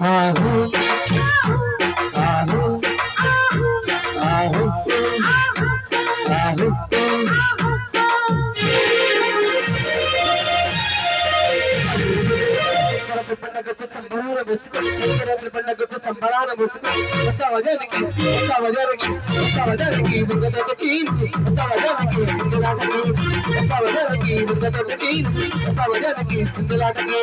ఆహు ఆహు ఆహు ఆహు పండగొచ్చు సంబరాల ముసుకు సంక్రాంతి పండగొచ్చు సంబరాల ముసుకు కొత్త వజానికి కొత్త వజానికి కొత్త వజానికి ముంగతకి కొత్త వజానికి సింగలాటకి కొత్త వజానికి ముంగతకి కొత్త వజానికి సింగలాటకి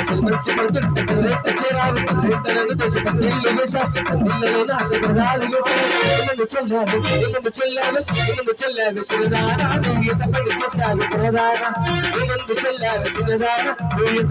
మంచి మంచి చేరారు ఎంతనను దేశభక్తిలో వేశారు నీళ్ళలో నాకు గుణాలు వేశారు ఏమను చెల్లాను ఏమను చెల్లాను ఏమను చెల్లాను చిన్నదానా నువ్వు ఎంత పని చేశావు ప్రధాన ఏమను చెల్లాను చిన్నదానా నువ్వు ఎంత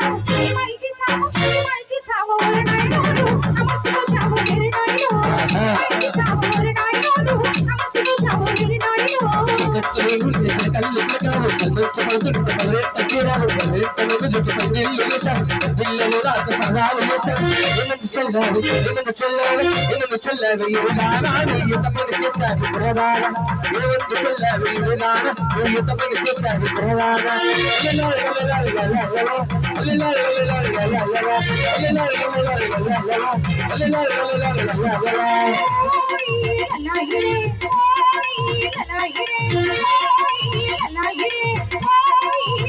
time. అలాగే hey, hey, hey,